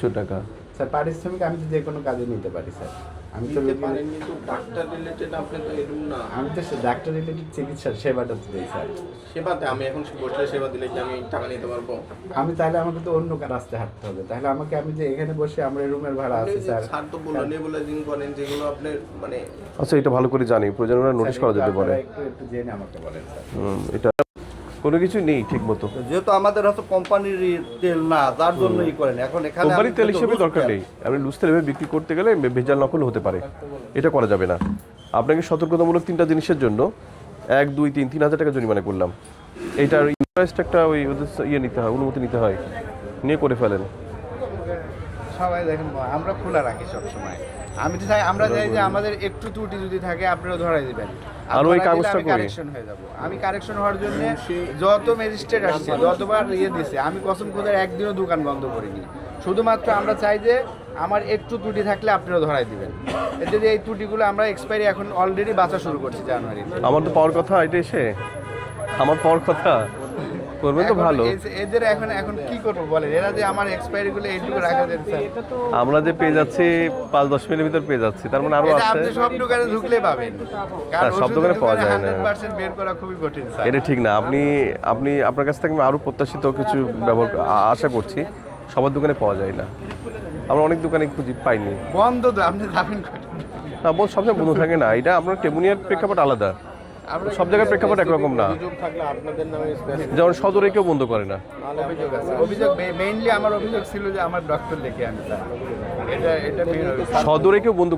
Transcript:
দুশো টাকা। স্যার পারিশ্রমিক আমি তো যে কোনো কাজে নিতে পারি স্যার। আমি তো ডাক্তার রিলেটেড আপনি তো এরকম না। আমি তো ডাক্তার রিলেটেড চিকিৎসার সেবাটা তো দিই স্যার। সেবাতে আমি এখন বসলে সেবা দিলে কি আমি টাকা নিতে পারব? আমি তাহলে আমাকে তো অন্য রাস্তায় হাঁটতে হবে। তাহলে আমাকে আমি যে এখানে বসে আমরা রুমের ভাড়া আছে স্যার। স্যার তো বলল নেবুলাইজিং করেন যেগুলো আপনি মানে আচ্ছা এটা ভালো করে জানি। প্রয়োজন নোটিশ করা যেতে পারে। একটু একটু জেনে আমাকে বলেন স্যার। এটা কোনো কিছু নেই ঠিক মতো যেহেতু আমাদের হয়তো কোম্পানির তেল না যার জন্য ই করেন। এখন এখানে কোম্পানির তেল হিসেবে দরকার নেই। আপনি লুজ তেল বিক্রি করতে গেলে ভেজাল নকল হতে পারে। এটা করা যাবে না। আপনাকে সতর্কতামূলক তিনটা জিনিসের জন্য এক দুই তিন তিন হাজার টাকা জরিমানা করলাম। এইটার ইন্টারেস্ট একটা ওই ওদের ইয়ে নিতে হয় অনুমতি নিতে হয়। নিয়ে করে ফেলেন। সবাই দেখেন আমরা খোলা রাখি সব সময় আমি তো চাই আমরা চাই যে আমাদের একটু ত্রুটি যদি থাকে আপনারাও ধরাই দিবেন। আর ওই কাগজটা করে? হয়ে যাব। আমি কারেকশন হওয়ার জন্য যত ম্যাজিস্ট্রেট আসছে যতবার ইয়ে দিছে আমি কসম খোদার একদিনও দোকান বন্ধ করিনি। শুধুমাত্র আমরা চাই যে আমার একটু ত্রুটি থাকলে আপনারা ধরাই দিবেন। এতে এই ত্রুটিগুলো আমরা এক্সপায়ারি এখন অলরেডি বাঁচা শুরু করছি জানুয়ারি আমার তো পাওয়ার কথা এটা এসে? আমার পাওয়ার কথা? করবেন তো ভালো। এদের এখন এখন কি করব বলেন? এরা যে আমার এক্সপায়ারি গুলো এইটুকু রাখা দেন স্যার। আমরা যে পেয়ে যাচ্ছি পাঁচ দশ মিনিটের ভিতর পেয়ে যাচ্ছি তার মানে আরও আছে। আপনি সব দোকানে ঢুকলে পাবেন। হ্যাঁ, সব দোকানে পাওয়া যায় না। 100% বের করা খুবই কঠিন স্যার। এটা ঠিক না। আপনি আপনি আপনার কাছ থেকে আমি আরও প্রত্যাশিত কিছু ব্যবহার আশা করছি সবার দোকানে পাওয়া যায় না। আমরা অনেক দোকানে খুঁজি পাইনি। বন্ধ তো আপনি যাবেন না বল সব জায়গায় বন্ধ থাকে না। এটা আপনার টেমুনিয়ার প্রেক্ষাপট আলাদা। সব জায়গার প্রেক্ষাপট একরকম না। যেমন সদরে কেউ বন্ধ করে না। অভিযোগ আছে। মেইনলি আমার অভিযোগ ছিল যে আমার ডক্টর দেখে আমি এটা এটা সদরে কেউ বন্ধ